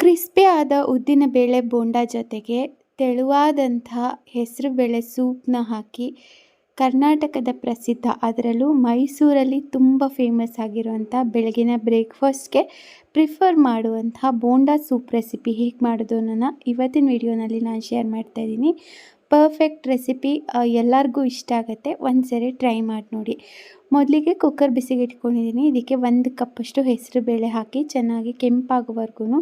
Crispy ಆದ ಉದ್ದಿನ ಬೇಳೆ ಬೋಂಡ ಜೊತೆಗೆ ತೆಳುವಾದಂತಹ ಹೆಸರುಬೇಳೆ ಸೂಪ್ನ ಹಾಕಿ ಕರ್ನಾಟಕದ ಪ್ರಸಿದ್ಧ, ಅದರಲ್ಲೂ ಮೈಸೂರಲ್ಲಿ ತುಂಬ ಫೇಮಸ್ ಆಗಿರುವಂಥ ಬೆಳಗಿನ ಬ್ರೇಕ್ಫಾಸ್ಟ್ಗೆ ಪ್ರಿಫರ್ ಮಾಡುವಂಥ ಬೋಂಡ ಸೂಪ್ ರೆಸಿಪಿ ಹೇಗೆ ಮಾಡೋದು ಅನ್ನೋನ ಇವತ್ತಿನ ವಿಡಿಯೋನಲ್ಲಿ ನಾನು ಶೇರ್ ಮಾಡ್ತಾ ಇದ್ದೀನಿ. ಪರ್ಫೆಕ್ಟ್ ರೆಸಿಪಿ ಎಲ್ಲರಿಗೂ ಇಷ್ಟ ಆಗುತ್ತೆ ಒಂದು ಸರಿ ಟ್ರೈ ಮಾಡಿ ನೋಡಿ. ಮೊದಲಿಗೆ ಕುಕ್ಕರ್ ಬಿಸಿಗೆ ಇಟ್ಕೊಂಡಿದ್ದೀನಿ ಇದಕ್ಕೆ ಒಂದು ಕಪ್ಪಷ್ಟು ಹೆಸರು ಬೇಳೆ ಹಾಕಿ ಚೆನ್ನಾಗಿ ಕೆಂಪಾಗುವವರೆಗೂ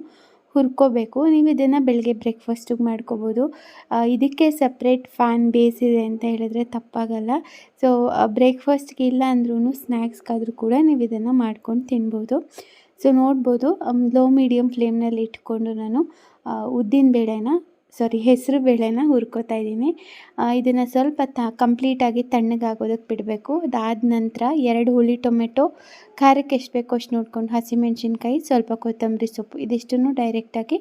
ಹುರ್ಕೋಬೇಕು. ನೀವು ಇದನ್ನು ಬೆಳಗ್ಗೆ ಬ್ರೇಕ್ಫಾಸ್ಟಿಗೆ ಮಾಡ್ಕೋಬೋದು. ಇದಕ್ಕೆ ಸಪ್ರೇಟ್ ಫ್ಯಾನ್ ಬೇಸ್ ಇದೆ ಅಂತ ಹೇಳಿದ್ರೆ ತಪ್ಪಾಗಲ್ಲ. ಸೊ ಬ್ರೇಕ್ಫಾಸ್ಟ್ಗೆ ಇಲ್ಲ ಅಂದ್ರೂ ಸ್ನ್ಯಾಕ್ಸ್ಗಾದರೂ ಕೂಡ ನೀವು ಇದನ್ನು ಮಾಡ್ಕೊಂಡು ತಿನ್ಬೋದು. ಸೊ ನೋಡ್ಬೋದು. ಲೋ ಮೀಡಿಯಮ್ ಫ್ಲೇಮ್ನಲ್ಲಿ ಇಟ್ಕೊಂಡು ನಾನು ಉದ್ದಿನ ಬೇಳೆನ ಸಾರಿ, ಹೆಸರು ಬೇಳೆನ ಹುರ್ಕೋತಾ ಇದ್ದೀನಿ. ಇದನ್ನು ಸ್ವಲ್ಪ ತ, ಕಂಪ್ಲೀಟಾಗಿ ತಣ್ಣಗಾಗೋದಕ್ಕೆ ಬಿಡಬೇಕು. ಅದಾದ ನಂತರ ಎರಡು ಹುಳಿ ಟೊಮೆಟೊ ಖಾರಕ್ಕೆ ಎಷ್ಟು ಬೇಕೋ ಅಷ್ಟು ನೋಡ್ಕೊಂಡು ಹಸಿಮೆಣ್ಸಿನ್ಕಾಯಿ, ಸ್ವಲ್ಪ ಕೊತ್ತಂಬರಿ ಸೊಪ್ಪು, ಇದಿಷ್ಟನ್ನು ಡೈರೆಕ್ಟಾಗಿ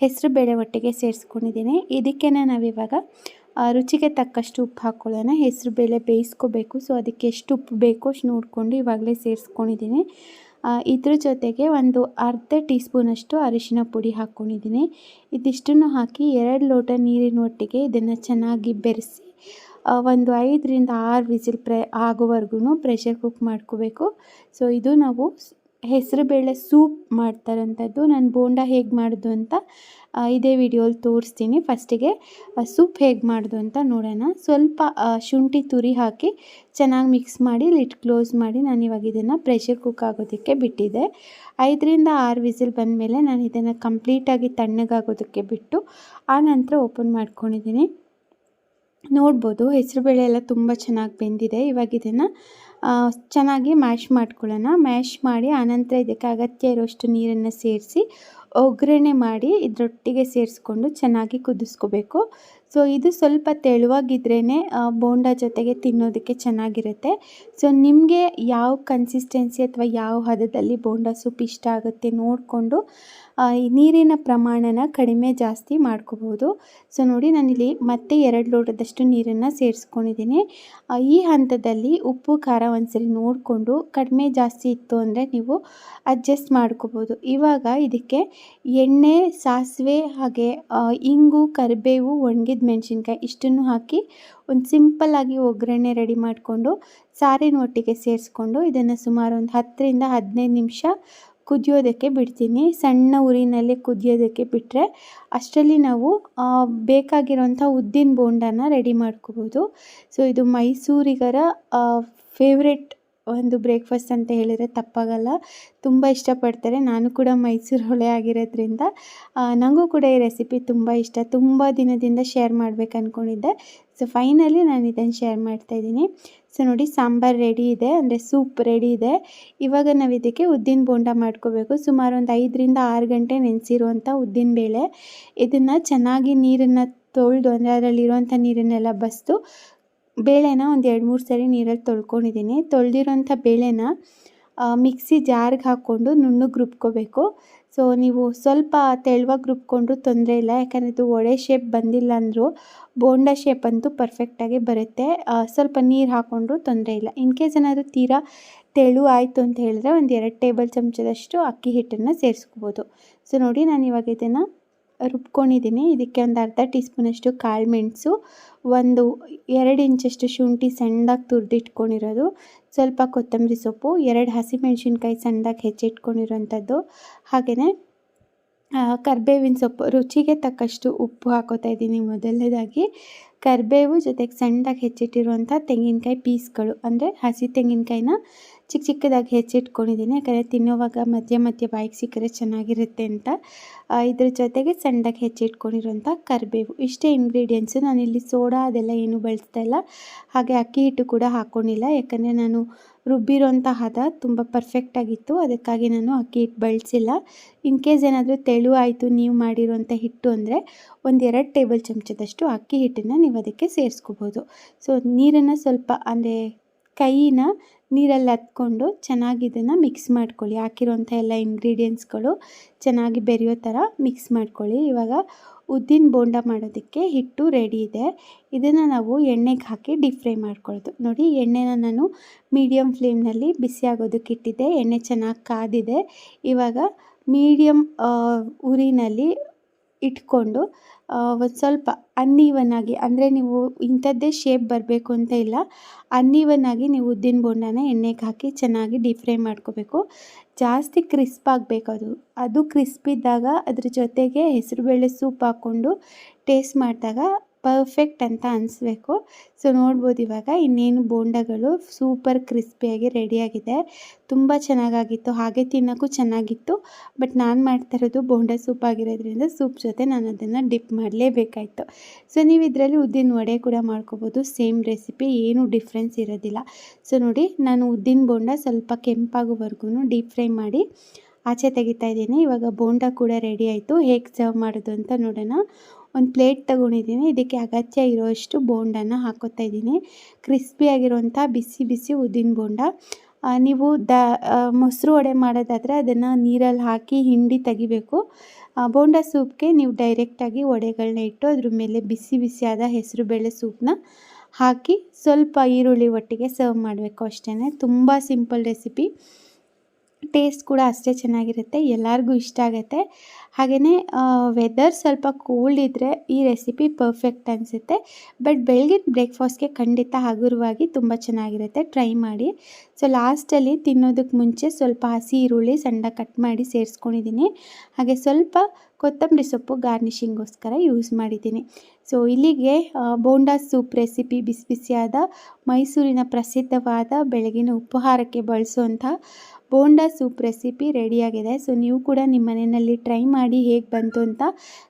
ಹೆಸರು ಬೇಳೆ ಒಟ್ಟಿಗೆ ಸೇರಿಸ್ಕೊಂಡಿದ್ದೀನಿ. ಇದಕ್ಕೆ ನಾವಿವಾಗ ರುಚಿಗೆ ತಕ್ಕಷ್ಟು ಉಪ್ಪು ಹಾಕ್ಕೊಳ್ಳೋಣ ಹೆಸರು ಬೇಳೆ ಬೇಯಿಸ್ಕೋಬೇಕು. ಸೊ, ಅದಕ್ಕೆ ಎಷ್ಟು ಉಪ್ಪು ಬೇಕೋ ಅಷ್ಟು ನೋಡಿಕೊಂಡು ಇವಾಗಲೇ ಸೇರಿಸ್ಕೊಂಡಿದ್ದೀನಿ. ಇದ್ರ ಜೊತೆಗೆ ಒಂದು ಅರ್ಧ ಟೀ ಸ್ಪೂನಷ್ಟು ಅರಿಶಿನ ಪುಡಿ ಹಾಕ್ಕೊಂಡಿದ್ದೀನಿ. ಇದಿಷ್ಟನ್ನು ಹಾಕಿ ಎರಡು ಲೋಟ ನೀರಿನ ಒಟ್ಟಿಗೆ ಇದನ್ನು ಚೆನ್ನಾಗಿ ಬೆರೆಸಿ ಒಂದು ಐದರಿಂದ ಆರು ವಿಸಿಲ್ ಪ್ರೆ ಆಗೋವರೆಗೂ ಪ್ರೆಷರ್ ಕುಕ್ ಮಾಡ್ಕೋಬೇಕು. ಸೊ ಇದು ನಾವು ಹೆಸರುಬೇಳೆ ಸೂಪ್ ಮಾಡ್ತಾರಂಥದ್ದು. ನಾನು ಬೋಂಡ ಹೇಗೆ ಮಾಡೋದು ಅಂತ ಇದೇ ವಿಡಿಯೋಲಿ ತೋರಿಸ್ತೀನಿ. ಫಸ್ಟಿಗೆ ಸೂಪ್ ಹೇಗೆ ಮಾಡೋದು ಅಂತ ನೋಡೋಣ. ಸ್ವಲ್ಪ ಶುಂಠಿ ತುರಿ ಹಾಕಿ ಚೆನ್ನಾಗಿ ಮಿಕ್ಸ್ ಮಾಡಿ ಲಿಟ್ ಕ್ಲೋಸ್ ಮಾಡಿ ನಾನು ಇವಾಗ ಇದನ್ನು ಪ್ರೆಷರ್ ಕುಕ್ ಆಗೋದಕ್ಕೆ ಬಿಟ್ಟಿದ್ದೆ ಐದರಿಂದ ಆರು ವಿಸಿಲ್ ಬಂದಮೇಲೆ ನಾನು ಇದನ್ನು ಕಂಪ್ಲೀಟಾಗಿ ತಣ್ಣಗಾಗೋದಕ್ಕೆ ಬಿಟ್ಟು, ಆ ನಂತರ ಓಪನ್ ಮಾಡ್ಕೊಂಡಿದ್ದೀನಿ. ನೋಡ್ಬೋದು ಹೆಸರುಬೇಳೆ ಎಲ್ಲ ತುಂಬ ಚೆನ್ನಾಗಿ ಬೆಂದಿದೆ. ಇವಾಗ ಇದನ್ನು ಚೆನ್ನಾಗಿ ಮ್ಯಾಶ್ ಮಾಡ್ಕೊಳ್ಳೋಣ. ಮ್ಯಾಶ್ ಮಾಡಿ ಆನಂತರ ಇದಕ್ಕೆ ಅಗತ್ಯ ಇರೋಷ್ಟು ನೀರನ್ನು ಸೇರಿಸಿ ಒಗ್ಗರಣೆ ಮಾಡಿ ಇದರೊಟ್ಟಿಗೆ ಸೇರಿಸ್ಕೊಂಡು ಚೆನ್ನಾಗಿ ಕುದಿಸ್ಕೋಬೇಕು. ಸೊ ಇದು ಸ್ವಲ್ಪ ತೆಳುವಾಗಿದ್ರೇ ಬೋಂಡ ಜೊತೆಗೆ ತಿನ್ನೋದಕ್ಕೆ ಚೆನ್ನಾಗಿರುತ್ತೆ. ಸೊ ನಿಮಗೆ ಯಾವ ಕನ್ಸಿಸ್ಟೆನ್ಸಿ ಅಥವಾ ಯಾವ ಹದದಲ್ಲಿ ಬೋಂಡ ಸೂಪ್ ಇಷ್ಟ ಆಗುತ್ತೆ ನೋಡಿಕೊಂಡು ನೀರಿನ ಪ್ರಮಾಣನ ಕಡಿಮೆ ಜಾಸ್ತಿ ಮಾಡ್ಕೋಬೋದು. ಸೊ ನೋಡಿ ನಾನಿಲ್ಲಿ ಮತ್ತೆ ಎರಡು ಲೋಟದಷ್ಟು ನೀರನ್ನು ಸೇರಿಸ್ಕೊಂಡಿದ್ದೀನಿ. ಈ ಹಂತದಲ್ಲಿ ಉಪ್ಪು, ಖಾರ ಒಂದ್ಸರಿ ನೋಡಿಕೊಂಡು ಕಡಿಮೆ ಜಾಸ್ತಿ ಇತ್ತು ಅಂದರೆ ನೀವು ಅಡ್ಜಸ್ಟ್ ಮಾಡ್ಕೋಬೋದು. ಇವಾಗ ಇದಕ್ಕೆ ಎಣ್ಣೆ, ಸಾಸಿವೆ ಹಾಗೆ ಇಂಗು, ಕರಿಬೇವು, ಒಣಗಿದ ಮೆಣಸಿನ್ಕಾಯಿ ಇಷ್ಟನ್ನು ಹಾಕಿ ಒಂದು ಸಿಂಪಲ್ಲಾಗಿ ಒಗ್ಗರಣೆ ರೆಡಿ ಮಾಡಿಕೊಂಡು, ಸಾರಿನ ಒಟ್ಟಿಗೆ ಸೇರಿಸ್ಕೊಂಡು ಇದನ್ನು ಸುಮಾರು ಒಂದು ಹತ್ತರಿಂದ ಹದಿನೈದು ನಿಮಿಷ ಕುದಿಯೋದಕ್ಕೆ ಬಿಡ್ತೀನಿ. ಸಣ್ಣ ಉರಿನಲ್ಲಿ ಕುದಿಯೋದಕ್ಕೆ ಬಿಟ್ಟರೆ ಅಷ್ಟರಲ್ಲಿ ನಾವು ಬೇಕಾಗಿರೋಂಥ ಉದ್ದಿನ ಬೋಂಡನ ರೆಡಿ ಮಾಡ್ಕೋಬೋದು. ಸೊ ಇದು ಮೈಸೂರಿಗರ ಫೇವ್ರೆಟ್ ಒಂದು ಬ್ರೇಕ್ಫಾಸ್ಟ್ ಅಂತ ಹೇಳಿದರೆ ತಪ್ಪಾಗಲ್ಲ. ತುಂಬ ಇಷ್ಟಪಡ್ತಾರೆ. ನಾನು ಕೂಡ ಮೈಸೂರು ಹೊಳೆ ಆಗಿರೋದ್ರಿಂದ ನನಗೂ ಕೂಡ ಈ ರೆಸಿಪಿ ತುಂಬ ಇಷ್ಟ. ತುಂಬ ದಿನದಿಂದ ಶೇರ್ ಮಾಡಬೇಕು ಅಂದ್ಕೊಂಡಿದ್ದೆ ಸೊ ಫೈನಲಿ ನಾನು ಇದನ್ನು ಶೇರ್ ಮಾಡ್ತಾಯಿದ್ದೀನಿ ಸೊ ನೋಡಿ, ಸಾಂಬಾರು ರೆಡಿ ಇದೆ. ಅಂದರೆ ಸೂಪ್ ರೆಡಿ ಇದೆ. ಇವಾಗ ನಾವು ಇದಕ್ಕೆ ಉದ್ದಿನ ಬೋಂಡ ಮಾಡ್ಕೋಬೇಕು. ಸುಮಾರು ಒಂದು ಐದರಿಂದ ಆರು ಗಂಟೆ ನೆನೆಸಿರುವಂಥ ಉದ್ದಿನ ಬೇಳೆ. ಇದನ್ನು ಚೆನ್ನಾಗಿ ನೀರನ್ನು ತೊಳೆದು, ಅಂದರೆ ಅದರಲ್ಲಿರುವಂಥ ನೀರನ್ನೆಲ್ಲ ಬಸ್ದು ಬೇಳೆನ ಒಂದು ಎರಡು ಮೂರು ಸರಿ ನೀರಲ್ಲಿ ತೊಳ್ಕೊಂಡಿದ್ದೀನಿ. ತೊಳೆದಿರೋಂಥ ಬೇಳೆನ ಮಿಕ್ಸಿ ಜಾರ್ಗೆ ಹಾಕ್ಕೊಂಡು ನುಣ್ಣಗೆ ರುಬ್ಕೋಬೇಕು. ಸೊ ನೀವು ಸ್ವಲ್ಪ ತೆಳುವಾಗಿ ರುಬ್ಕೊಂಡ್ರು ತೊಂದರೆ ಇಲ್ಲ. ಯಾಕಂದರೆ ಇದು ಒಡೆ ಶೇಪ್ ಬಂದಿಲ್ಲ ಅಂದರೂ, ಬೋಂಡ ಶೇಪ್ ಅಂತೂ ಪರ್ಫೆಕ್ಟಾಗಿ ಬರುತ್ತೆ. ಸ್ವಲ್ಪ ನೀರು ಹಾಕ್ಕೊಂಡ್ರು ತೊಂದರೆ ಇಲ್ಲ. ಇನ್ ಕೇಸ್ ಏನಾದರೂ ತೀರಾ ತೆಳು ಆಯಿತು ಅಂತ ಹೇಳಿದ್ರೆ ಒಂದು ಎರಡು ಟೇಬಲ್ ಚಮಚದಷ್ಟು ಅಕ್ಕಿ ಹಿಟ್ಟನ್ನು ಸೇರಿಸ್ಕೋಬೋದು. ಸೊ ನೋಡಿ ನಾನು ಇವಾಗ ಇದನ್ನು ರುಬ್ಕೊಂಡಿದ್ದೀನಿ. ಇದಕ್ಕೆ ಒಂದು ಅರ್ಧ ಟೀ ಸ್ಪೂನಷ್ಟು ಕಾಳು ಮೆಣಸು, ಒಂದು ಎರಡು ಇಂಚಷ್ಟು ಶುಂಠಿ ಸಣ್ಣದಾಗಿ ತುರಿದಿಟ್ಕೊಂಡಿರೋದು, ಸ್ವಲ್ಪ ಕೊತ್ತಂಬರಿ ಸೊಪ್ಪು, ಎರಡು ಹಸಿಮೆಣಸಿನ್ಕಾಯಿ ಸಣ್ಣದಾಗಿ ಹೆಚ್ಚಿಟ್ಕೊಂಡಿರೋಂಥದ್ದು. ಹಾಗೆಯೇ ಕರಿಬೇವಿನ ಸೊಪ್ಪು, ರುಚಿಗೆ ತಕ್ಕಷ್ಟು ಉಪ್ಪು ಹಾಕೋತಾ ಇದ್ದೀನಿ ಮೊದಲನೇದಾಗಿ. ಕರಿಬೇವು ಜೊತೆಗೆ ಸಣ್ಣದಾಗಿ ಹೆಚ್ಚಿಟ್ಟಿರುವಂಥ ತೆಂಗಿನಕಾಯಿ ಪೀಸ್ಗಳು, ಅಂದರೆ ಹಸಿ ತೆಂಗಿನಕಾಯಿನ ಚಿಕ್ಕ ಚಿಕ್ಕದಾಗಿ ಹೆಚ್ಚಿಟ್ಕೊಂಡಿದ್ದೀನಿ. ಯಾಕಂದರೆ ತಿನ್ನೋವಾಗ ಮಧ್ಯ ಮಧ್ಯ ಬಾಯಿಗೆ ಸಿಕ್ಕರೆ ಚೆನ್ನಾಗಿರುತ್ತೆ ಅಂತ. ಇದ್ರ ಜೊತೆಗೆ ಸಣ್ಣದಾಗಿ ಹೆಚ್ಚಿಟ್ಕೊಂಡಿರುವಂಥ ಕರಿಬೇವು. ಇಷ್ಟೇ ಇಂಗ್ರೀಡಿಯೆಂಟ್ಸು ನಾನಿಲ್ಲಿ ಸೋಡಾ ಅದೆಲ್ಲ ಏನೂ ಬಳಸ್ತಾ ಇಲ್ಲ. ಹಾಗೆ ಅಕ್ಕಿ ಹಿಟ್ಟು ಕೂಡ ಹಾಕ್ಕೊಂಡಿಲ್ಲ ಯಾಕಂದರೆ ನಾನು ರುಬ್ಬಿರೋಂಥ ಹದ ತುಂಬ ಪರ್ಫೆಕ್ಟಾಗಿತ್ತು ಅದಕ್ಕಾಗಿ ನಾನು ಅಕ್ಕಿ ಹಿಟ್ಟು ಬಳಸಿಲ್ಲ. ಇನ್ ಕೇಸ್ ಏನಾದರೂ ತೆಳು ಆಯಿತು ನೀವು ಮಾಡಿರುವಂಥ ಹಿಟ್ಟು ಅಂದರೆ ಒಂದು ಎರಡು ಟೇಬಲ್ ಚಮಚದಷ್ಟು ಅಕ್ಕಿ ಹಿಟ್ಟನ್ನು ನೀವು ಅದಕ್ಕೆ ಸೇರಿಸ್ಕೋಬೋದು. ಸೊ ನೀರನ್ನು ಸ್ವಲ್ಪ ಅಂದರೆ ಕೈನ ನೀರಲ್ಲಿ ಹತ್ಕೊಂಡು ಚೆನ್ನಾಗಿ ಇದನ್ನು ಮಿಕ್ಸ್ ಮಾಡ್ಕೊಳ್ಳಿ. ಹಾಕಿರೋಂಥ ಎಲ್ಲ ಇಂಗ್ರೀಡಿಯೆಂಟ್ಸ್ಗಳು ಚೆನ್ನಾಗಿ ಬೆರೆಯೋ ಥರ ಮಿಕ್ಸ್ ಮಾಡ್ಕೊಳ್ಳಿ. ಇವಾಗ ಉದ್ದಿನ ಬೋಂಡ ಮಾಡೋದಕ್ಕೆ ಹಿಟ್ಟು ರೆಡಿ ಇದೆ. ಇದನ್ನು ನಾವು ಎಣ್ಣೆಗೆ ಹಾಕಿ ಡೀಪ್ ಫ್ರೈ ಮಾಡ್ಕೊಳ್ಳೋದು. ನೋಡಿ, ಎಣ್ಣೆನ ನಾನು ಮೀಡಿಯಮ್ ಫ್ಲೇಮ್ನಲ್ಲಿ ಬಿಸಿ ಆಗೋದಕ್ಕೆ ಇಟ್ಟಿದ್ದೆ. ಎಣ್ಣೆ ಚೆನ್ನಾಗಿ ಕಾದಿದೆ. ಇವಾಗ ಮೀಡಿಯಮ್ ಉರಿನಲ್ಲಿ ಇಟ್ಕೊಂಡು ಒಂದು ಸ್ವಲ್ಪ ಆಗಿ ಅಂದರೆ ನೀವು ಇಂಥದ್ದೇ ಶೇಪ್ ಬರಬೇಕು ಅಂತ ಇಲ್ಲ ಅನ್ನೀವನ್ ಆಗಿ ನೀವು ಉದ್ದಿನ ಬೋಂಡಾನ ಎಣ್ಣೆಗೆ ಹಾಕಿ ಚೆನ್ನಾಗಿ ಡೀಪ್ ಫ್ರೈ ಮಾಡ್ಕೋಬೇಕು. ಜಾಸ್ತಿ ಕ್ರಿಸ್ಪ್ ಆಗಬೇಕು ಅದು. ಅದು ಕ್ರಿಸ್ಪ್ ಇದ್ದಾಗ ಅದ್ರ ಜೊತೆಗೆ ಹೆಸರುಬೇಳೆ ಸೂಪ್ ಹಾಕ್ಕೊಂಡು ಟೇಸ್ಟ್ ಮಾಡಿದಾಗ ಪರ್ಫೆಕ್ಟ್ ಅಂತ ಅನಿಸ್ಬೇಕು. ಸೊ, ನೋಡ್ಬೋದು ಇವಾಗ ಇನ್ನೇನು ಬೋಂಡಗಳು ಸೂಪರ್ ಕ್ರಿಸ್ಪಿಯಾಗಿ ರೆಡಿಯಾಗಿದೆ. ತುಂಬ ಚೆನ್ನಾಗಾಗಿತ್ತು. ಹಾಗೆ ತಿನ್ನೋಕ್ಕೂ ಚೆನ್ನಾಗಿತ್ತು. ಬಟ್ ನಾನು ಮಾಡ್ತಾ ಇರೋದು ಬೋಂಡ ಸೂಪ್ ಆಗಿರೋದ್ರಿಂದ ಸೂಪ್ ಜೊತೆ ನಾನು ಅದನ್ನು ಡಿಪ್ ಮಾಡಲೇಬೇಕಾಯಿತು. ಸೊ, ನೀವು ಇದರಲ್ಲಿ ಉದ್ದಿನ ವಡೆ ಕೂಡ ಮಾಡ್ಕೋಬೋದು. ಸೇಮ್ ರೆಸಿಪಿ, ಏನೂ ಡಿಫ್ರೆನ್ಸ್ ಇರೋದಿಲ್ಲ. ಸೊ, ನೋಡಿ, ನಾನು ಉದ್ದಿನ ಬೋಂಡ ಸ್ವಲ್ಪ ಕೆಂಪಾಗೋವರೆಗೂ ಡೀಪ್ ಫ್ರೈ ಮಾಡಿ ಆಚೆ ತೆಗಿತಾ ಇದ್ದೀನಿ. ಇವಾಗ ಬೋಂಡ ಕೂಡ ರೆಡಿ ಆಯಿತು. ಹೇಗೆ ಸರ್ವ್ ಮಾಡೋದು ಅಂತ ನೋಡೋಣ. ಒಂದು ಪ್ಲೇಟ್ ತಗೊಂಡಿದ್ದೀನಿ. ಇದಕ್ಕೆ ಅಗತ್ಯ ಇರೋಷ್ಟು ಬೋಂಡನ ಹಾಕೋತಾ ಇದ್ದೀನಿ. ಕ್ರಿಸ್ಪಿಯಾಗಿರುವಂಥ ಬಿಸಿ ಬಿಸಿ ಉದ್ದಿನ ಬೋಂಡ. ನೀವು ದ ಮೊಸರು ವಡೆ ಮಾಡೋದಾದರೆ ಅದನ್ನು ನೀರಲ್ಲಿ ಹಾಕಿ ಹಿಂಡಿ ತೆಗಿಬೇಕು. ಬೋಂಡ ಸೂಪ್ಗೆ ನೀವು ಡೈರೆಕ್ಟಾಗಿ ವಡೆಗಳನ್ನ ಇಟ್ಟು ಅದ್ರ ಮೇಲೆ ಬಿಸಿ ಬಿಸಿಯಾದ ಹೆಸರು ಬೇಳೆ ಸೂಪ್ನ ಹಾಕಿ ಸ್ವಲ್ಪ ಈರುಳ್ಳಿ ಒಟ್ಟಿಗೆ ಸರ್ವ್ ಮಾಡಬೇಕು ಅಷ್ಟೇ ತುಂಬ ಸಿಂಪಲ್ ರೆಸಿಪಿ ಟೇಸ್ಟ್ ಕೂಡ ಅಷ್ಟೇ ಚೆನ್ನಾಗಿರುತ್ತೆ, ಎಲ್ಲರಿಗೂ ಇಷ್ಟ ಆಗುತ್ತೆ. ಹಾಗೆಯೇ ವೆದರ್ ಸ್ವಲ್ಪ ಕೋಲ್ಡ್ ಇದ್ದರೆ ಈ ರೆಸಿಪಿ ಪರ್ಫೆಕ್ಟ್ ಅನಿಸುತ್ತೆ. ಬಟ್ ಬೆಳಗಿನ ಬ್ರೇಕ್ಫಾಸ್ಟ್ಗೆ ಖಂಡಿತ ಹಗುರವಾಗಿ ತುಂಬ ಚೆನ್ನಾಗಿರುತ್ತೆ ಟ್ರೈ ಮಾಡಿ. ಸೊ ಲಾಸ್ಟಲ್ಲಿ ತಿನ್ನೋದಕ್ಕೆ ಮುಂಚೆ ಸ್ವಲ್ಪ ಹಸಿ ಈರುಳ್ಳಿ ಸಣ್ಣ ಕಟ್ ಮಾಡಿ ಸೇರಿಸ್ಕೊಂಡಿದ್ದೀನಿ. ಹಾಗೆ ಸ್ವಲ್ಪ ಕೊತ್ತಂಬರಿ ಸೊಪ್ಪು ಗಾರ್ನಿಷಿಂಗೋಸ್ಕರ ಯೂಸ್ ಮಾಡಿದ್ದೀನಿ. ಸೊ ಇಲ್ಲಿಗೆ ಬೋಂಡಾ ಸೂಪ್ ರೆಸಿಪಿ ಬಿಸಿ ಬಿಸಿಯಾದ ಮೈಸೂರಿನ ಪ್ರಸಿದ್ಧವಾದ ಬೆಳಗಿನ ಉಪಹಾರಕ್ಕೆ ಬಳಸುವಂಥ ಬೋಂಡಾ ಸೂಪ್ ರೆಸಿಪಿ ರೆಡಿಯಾಗಿದೆ. ಸೊ, ನೀವು ಕೂಡ ನಿಮ್ಮ ಮನೆಯಲ್ಲಿ ಟ್ರೈ ಮಾಡಿ ಹೇಗೆ ಬಂತು ಅಂತ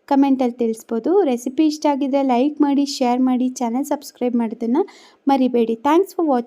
ಕಮೆಂಟಲ್ಲಿ ತಿಳಿಸ್ಬೋದು. ರೆಸಿಪಿ ಇಷ್ಟ ಆಗಿದ್ರೆ ಲೈಕ್ ಮಾಡಿ, ಶೇರ್ ಮಾಡಿ, ಚಾನಲ್ ಸಬ್ಸ್ಕ್ರೈಬ್ ಮಾಡೋದನ್ನು ಮರಿಬೇಡಿ. Thanks for watching.